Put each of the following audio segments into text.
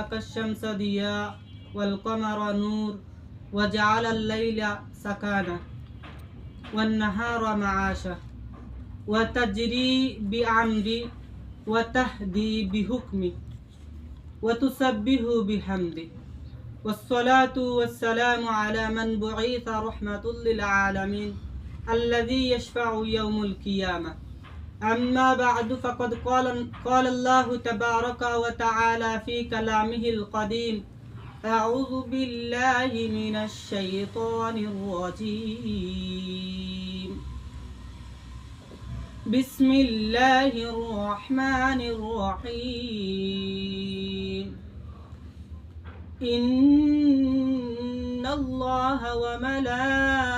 كالشمس ضياء والقمر نور وجعل الليل سكانا والنهار معاشا وتجري بأمري وتهدي بحكمي وتسبح بحمدي والصلاة والسلام على من بعث رحمة للعالمين الذي يشفع يوم القيامة أما بعد فقد قال, قال الله تبارك وتعالى في كلامه القديم أعوذ بالله من الشيطان الرجيم. بسم الله الرحمن الرحيم. إن الله وملائكته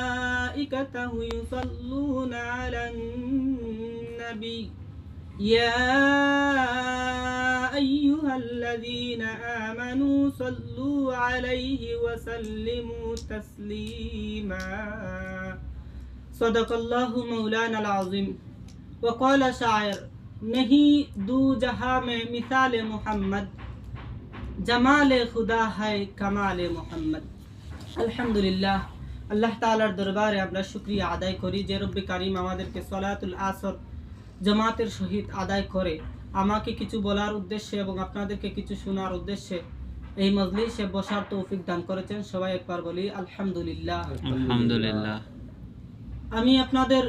يصلون على النبي يا أيها الذين آمنوا صلوا عليه وسلموا تسليما صدق الله مولانا العظيم وقال شاعر नहीं दू जहां में मिसाल मोहम्मद জামালে খুদা হায় কামালে মোহাম্মদ আলহামদুলিল্লাহ আল্লাহ তাআলার দরবারে আমরা শুকরিয়া আদায় করি যে রব্বি কারিম আমাদেরকে সলাতুল আসর জামাতের সহিত আদায় করে আমাকে কিছু বলার উদ্দেশ্যে এবং আপনাদেরকে কিছু শোনার উদ্দেশ্যে এই মজলিসে বসার তৌফিক দান করেছেন। সবাই একবার বলি আলহামদুলিল্লাহ। আলহামদুলিল্লাহ। আমি আপনাদের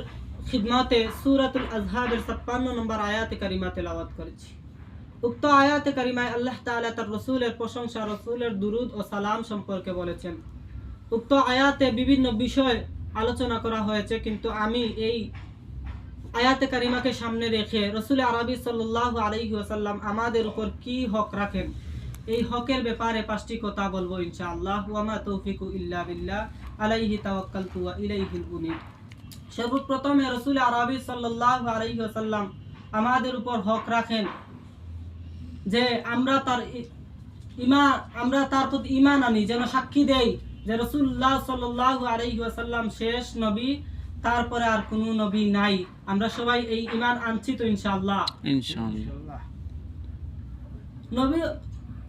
খিদমতে সূরাতুল আজহাবের 56 নম্বর আয়াতে কারিমা তেলাওয়াত করেছি। উক্ত আয়াতে কারিমায় আল্লাহ তাআলা তার রসুলের প্রশংসা রসুলের দুরুদ ও সালাম সম্পর্কে বলেছেন। উক্ত আয়াতে বিভিন্ন বিষয় আলোচনা করা হয়েছে কিন্তু আমি এই আয়াতে কারিমাকে সামনে রেখে রসুল আরবি সাল্লাল্লাহু আলাইহি ওয়াসাল্লাম আমাদের উপর কি হক রাখেন? এই হকের ব্যাপারে পাঁচটি কথা বলব ইনশাআল্লাহ। ওয়ামা তৌফিকু ইল্লা বিল্লাহ। আলাইহি তাওয়াক্কালতু ওয়া ইলাইহিল উনীব সর্বপ্রথমে রসুল আরবি সাল্লাল্লাহু আলাইহি ওয়াসাল্লাম আমাদের উপর হক রাখেন যে আমরা তার ই- ইমান আমরা তার প্রতি ইমান আনি, যেন সাক্ষী দেই যে রসুল্লাহ সাল্লাল্লাহু আলাইহি ওয়াসাল্লাম শেষ নবী তারপরে আর কোনো নবী নাই। আমরা সবাই এই ইমান আনছি তো ইনশাআল্লাহ। ইনশাআল্লাহ। নবী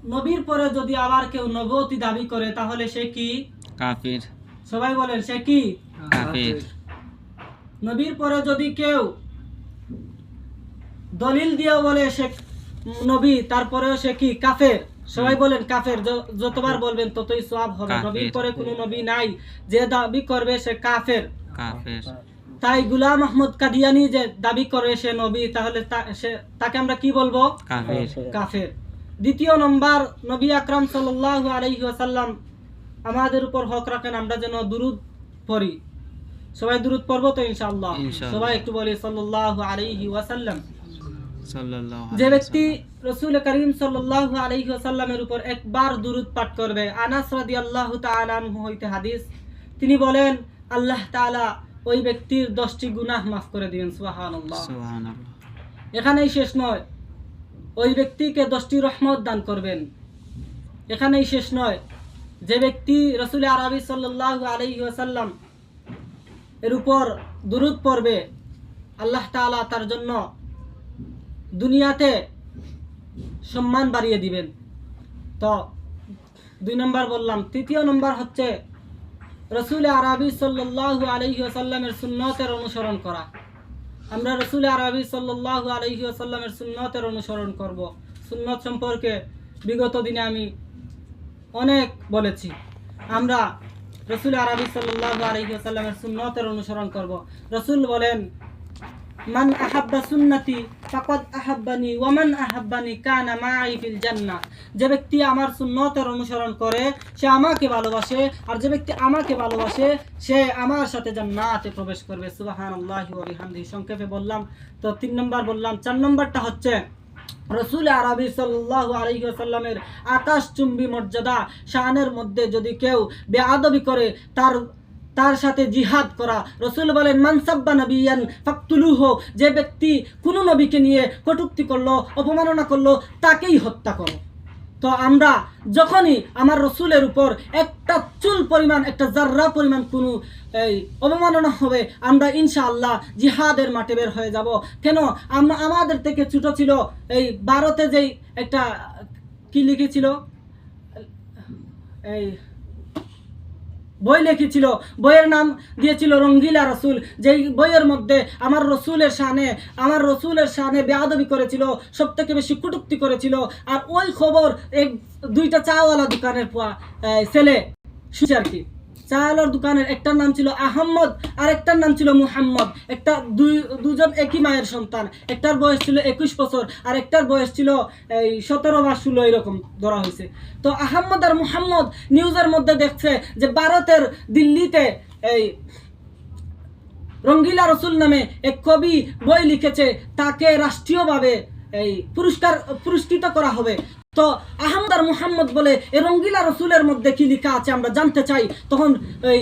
নবীর পরে যদি আবার কেউ নবতী দাবি করে তাহলে সে কি? কাফির। সবাই বলেন সে কি? কাফির। নবীর পরে যদি কেউ দলিল দিয়ে বলে সে নবী তারপরেও সে কি? কাফের। সবাই বলেন কাফের যতবার বলবেন ততই সওয়াব হবে। নবীর পরে কোনো নবী নাই যে দাবি করবে সে কাফের। কাফির। তাই গুলাম আহমদ কাদিয়ানি যে দাবি করে সে নবী তাহলে তাকে আমরা কি বলব? কাফের। দ্বিতীয় নম্বর নবী আকরাম সাল্লাল্লাহু আলাইহি ওয়াসাল্লাম আমাদের উপর হক রাখেন আমরা যেন দুরুদ পড়ি। সবাই দুরুদ পড়ব তো ইনশাআল্লাহ? ইনশাআল্লাহ। সবাই একটু বলি সাল্লাল্লাহু আলাইহি ওয়াসাল্লাম। যে ব্যক্তি রসুল করিম সাল্লাল্লাহু আলাইহি ওয়াসাল্লামের উপর একবার দুরুদ পাঠ করবে আনাস রাদিয়াল্লাহু তাআলা আনহু হইতে হাদিস তিনি বলেন আল্লাহ তাআলা ওই ব্যক্তির দশটি গুনাহ মাফ করে দিবেন সুবহানাল্লাহ। এখানেই শেষ নয় ওই ব্যক্তিকে দশটি রহমত দান করবেন। এখানেই শেষ নয় যে ব্যক্তি রসুল আরবি সাল্লাল্লাহু আলাইহি ওয়াসাল্লাম এর উপর দুরুদ পড়বে আল্লাহ তাআলা তার জন্য দুনিয়াতে সম্মান বাড়িয়ে দিবেন। তো দুই নম্বর বললাম, তৃতীয় নম্বর হচ্ছে রসুল আরবি সাল্লাল্লাহু আলাইহি ওয়াসাল্লামের সুন্নতের অনুসরণ করা। আমরা রসুল আরবি সাল্লাল্লাহু আলাইহি ওয়াসাল্লামের সুন্নতের অনুসরণ করব। সুন্নত সম্পর্কে বিগত দিনে আমি অনেক বলেছি। আমরা রসুল আরবি সাল্লাল্লাহু আলাইহি ওয়াসাল্লামের সুন্নতের অনুসরণ করব। রসুল বলেন মান আহাব্বা সুন্নতি ফাকাদ আহাব্বানি ওয়া আহাব্বানি কানা মাই ফিল জান্নাহ। যে ব্যক্তি আমার সুন্নতের অনুসরণ করে, সে আমাকে ভালোবাসে, আর যে ব্যক্তি আমাকে ভালোবাসে, সে আমার সাথে জান্নাতে প্রবেশ করবে। সুবহানাল্লাহি ওয়া সংক্ষেপে বললাম, তো তিন নম্বর বললাম, চার নম্বরটা হচ্ছে, রসুল আরবি সাল্লাল্লাহু আলাইহি আকাশ আকাশচুম্বী মর্যাদা শাহানের মধ্যে যদি কেউ বেআদবি করে, তার তার সাথে জিহাদ করা। রসুল বলেন মানসাব্বা নবিয়ান ফাকতুলুহ যে ব্যক্তি কোনো নবীকে নিয়ে কটুক্তি করল, অপমাননা করল, তাকেই হত্যা করো। তো আমরা যখনই আমার রসুলের উপর একটা চুল পরিমাণ, একটা জাররা পরিমাণ কোনো এই অবমাননা হবে, আমরা ইনশাআল্লাহ জিহাদের মাঠে বের হয়ে যাব। কেন? আম- আমাদের থেকে ছোট ছিল এই ভারতে যেই একটা কি লিখেছিল? এই বই লিখেছিল। বইয়ের নাম দিয়েছিল রঙ্গিলা রসুল। যেই বইয়ের মধ্যে আমার রসুলের সানে আমার রসুলের সানে বেয়াদবি করেছিল সব থেকে বেশি কুটুক্তি করেছিল। আর ওই খবর এক, দুইটা চাওয়ালা দোকানের ছেলে। শুনছে আর কি। চাওয়ালার দোকানের একটার নাম ছিল আহম্মদ, আর একটার নাম ছিল মুহাম্মদ। একটা দুই, দুজন একই মায়ের সন্তান। একটার বয়স ছিল একুশ বছর আর একটার বয়স ছিল, এই, সতেরো বা ষোলো এরকম ধরা হয়েছে। তো আহম্মদ আর মুহাম্মদ নিউজের মধ্যে দেখছে যে ভারতের দিল্লিতে, এই, রঙ্গিলা রসুল নামে এক কবি বই লিখেছে, তাকে রাষ্ট্রীয়ভাবে, এই, পুরস্কার, পুরস্কৃত করা হবে। তো আহমদার মুহাম্মদ বলে এ রঙ্গিলা রসুলের মধ্যে কি লিখা আছে আমরা জানতে চাই। তখন এই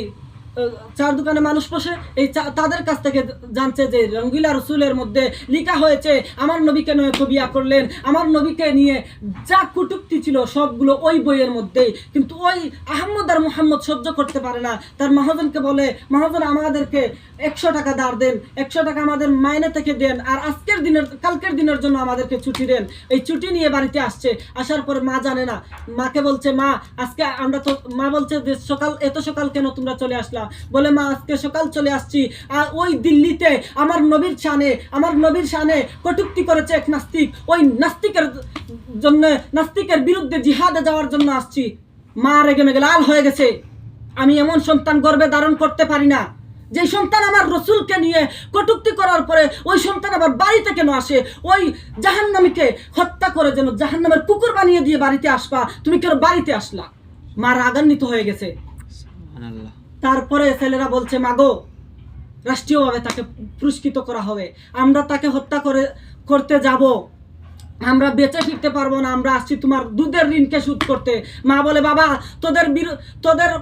চার দোকানে মানুষ বসে, এই তাদের কাছ থেকে জানছে যে রঙ্গিলা রসুলের মধ্যে লিখা হয়েছে, আমার নবীকে নয় কবিয়া করলেন, আমার নবীকে নিয়ে যা কুটুক্তি ছিল সবগুলো ওই বইয়ের মধ্যেই। কিন্তু ওই আহমদ আর মুহাম্মদ সহ্য করতে পারে না। তার মহাজনকে বলে, মহাজন, আমাদেরকে একশো টাকা দাঁড় দেন, একশো টাকা আমাদের মাইনে থেকে দেন, আর আজকের দিনের, কালকের দিনের জন্য আমাদেরকে ছুটি দেন। এই ছুটি নিয়ে বাড়িতে আসছে, আসার পরে মা জানে না। মাকে বলছে, মা, আজকে আমরা তো, মা বলছে যে সকাল, এত সকাল কেন তোমরা চলে আসলা? বলে, মা, আজকে সকাল চলে আসছি। আর ওই দিল্লিতে আমার নবীর শানে, আমার নবীর শানে কটুক্তি করেছে এক নাস্তিক। ওই নাস্তিকের জন্য, নাস্তিকের বিরুদ্ধে জিহাদে যাওয়ার জন্য আসছি। মা রেগে মেগে লাল হয়ে গেছে। আমি এমন সন্তান গর্বে ধারণ করতে পারি না। যে সন্তান আমার রসুলকে নিয়ে কটুক্তি করার পরে ওই সন্তান আবার বাড়িতে কেন আসে? ওই জাহান্নামীকে হত্যা করে যেন জাহান্নামের কুকুর বানিয়ে দিয়ে বাড়িতে আসবা। তুমি কেন বাড়িতে আসলা? মা রাগান্বিত হয়ে গেছে। তারপরে ছেলেরা বলছে, মাগো, রাষ্ট্রীয়ভাবে তাকে পুরস্কৃত করা হবে। আমরা তাকে হত্যা করে, করতে যাব। আমরা বেঁচে ফিরতে পারব না। আমরা আসছি তোমার দুধের ঋণকে শোধ করতে। মা বলে, বাবা, তোদের তোদের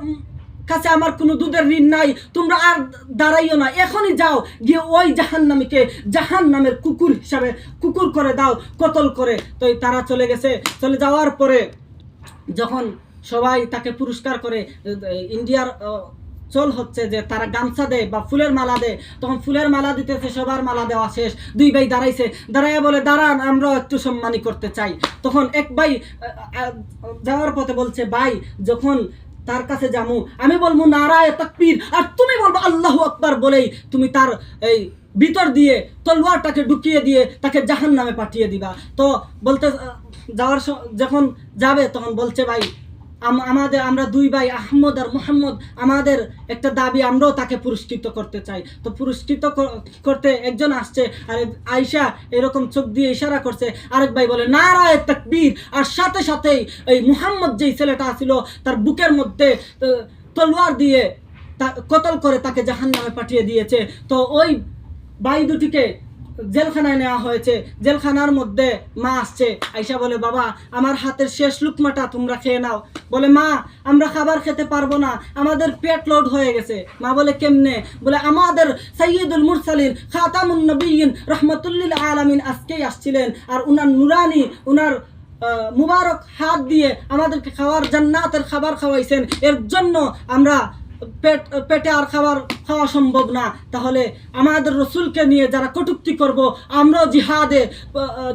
কাছে আমার কোনো দুধের ঋণ নাই। তোমরা আর দাঁড়াইও না। এখনই যাও। গিয়ে ওই জাহান নামীকে জাহান নামের কুকুর হিসাবে কুকুর করে দাও, কতল করে। তো তারা চলে গেছে। চলে যাওয়ার পরে যখন সবাই তাকে পুরস্কার করে ইন্ডিয়ার চল হচ্ছে যে তারা গামছা দেয় বা ফুলের মালা দেয় তখন ফুলের মালা দিতেছে, সবার মালা দেওয়া শেষ। দুই ভাই দাঁড়াইছে। দাঁড়াইয়া বলে, দাঁড়ান আমরাও একটু সম্মানী করতে চাই। তখন এক ভাই যাওয়ার পথে বলছে, ভাই, যখন তার কাছে যামু, আমি বলব, নারায় তাকবীর। আর তুমি বলব, আল্লাহ আকবার বলেই তুমি তার এই ভিতর দিয়ে, তলোয়ারটাকে ঢুকিয়ে দিয়ে তাকে জাহান নামে পাঠিয়ে দিবা। তো বলতে, যাওয়ার যখন যাবে, তখন বলছে, ভাই আমাদের আমরা দুই ভাই আহমদ আর মোহাম্মদ, আমাদের একটা দাবি, আমরাও তাকে পুরস্কৃত করতে চাই। তো পুরস্কৃত করতে একজন আসছে, আর আয়শা এরকম চোখ দিয়ে ইশারা করছে। আরেক ভাই বলে, নারায় তাকবীর। আর সাথে সাথেই এই মুহাম্মদ যেই ছেলেটা ছিল তার বুকের মধ্যে তলোয়ার দিয়ে তা কতল করে তাকে জাহান্নামে পাঠিয়ে দিয়েছে। তো ওই ভাই দুটিকে জেলখানায় নেওয়া হয়েছে। জেলখানার মধ্যে মা আসছে। আইসা বলে, বাবা, আমার হাতের শেষ লুকমাটা তোমরা খেয়ে নাও। বলে, মা, আমরা খাবার খেতে পারব না। আমাদের পেট লোড হয়ে গেছে। মা বলে, কেমনে? বলে, আমাদের সৈয়দুল মুরসালিন খাতামুন নবীন রহমতুল্লিল আলামিন আজকেই আসছিলেন। আর উনার নুরানি, উনার মুবারক হাত দিয়ে আমাদেরকে খাওয়ার জান্নাতের খাবার খাওয়াইছেন। এর জন্য আমরা পেট, পেটে আর খাবার খাওয়া সম্ভব না। তাহলে আমাদের রসুলকে নিয়ে যারা কটুক্তি করব, আমরাও জিহাদে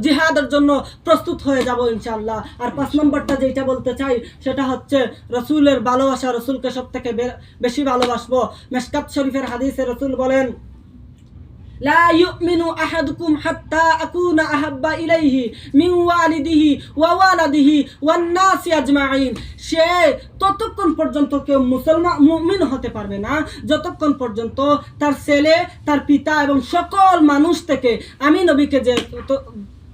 জিহাদের জন্য প্রস্তুত হয়ে যাব ইনশাল্লাহ আর পাঁচ নম্বরটা যেটা বলতে চাই, সেটা হচ্ছে রসুলের ভালোবাসা, রসুলকে সব থেকে বেশি ভালোবাসবো। মেশকাত শরীফের হাদিসে রসুল বলেন লা ইউমিনু আহাদুকুম হাত্তা ইলাইহি মিন ওয়ালিদিহি ওয়া ওয়ালাদিহি ওয়ান সে ততক্ষণ পর্যন্ত কেউ মুসলমান, মুমিন হতে পারবে না। যতক্ষণ পর্যন্ত তার ছেলে, তার পিতা এবং সকল মানুষ থেকে আমি নবীকে যে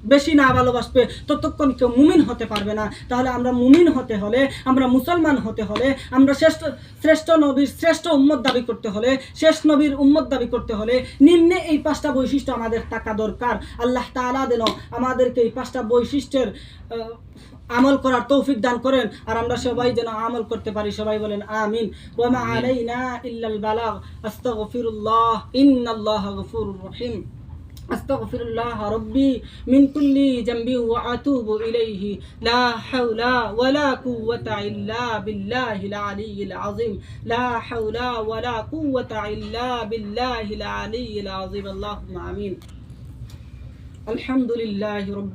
বেশি না ভালোবাসবে ততক্ষণ কেউ মুমিন হতে পারবে না। তাহলে আমরা মুমিন হতে হলে আমরা মুসলমান হতে হলে আমরা শ্রেষ্ঠ শ্রেষ্ঠ নবীর শ্রেষ্ঠ উম্মত দাবি করতে হলে শেষ নবীর উম্মত দাবি করতে হলে নিম্নে এই পাঁচটা বৈশিষ্ট্য আমাদের থাকা দরকার। আল্লাহ তাআলা যেন আমাদেরকে এই পাঁচটা বৈশিষ্ট্যের আমল করার তৌফিক দান করেন আর আমরা সবাই যেন আমল করতে পারি। সবাই বলেন আমিন। ওয়ামা আলাইনা ইল্লাল বালাগ। আস্তাগফিরুল্লাহ। ইন্নাল্লাহা গফুরুর রহিম। أستغفر الله ربي من كل ذنب وأتوب إليه. لا حول ولا قوة إلا بالله العلي العظيم. لا حول ولا قوة إلا بالله العلي العظيم. اللهم آمين. الحمد لله رب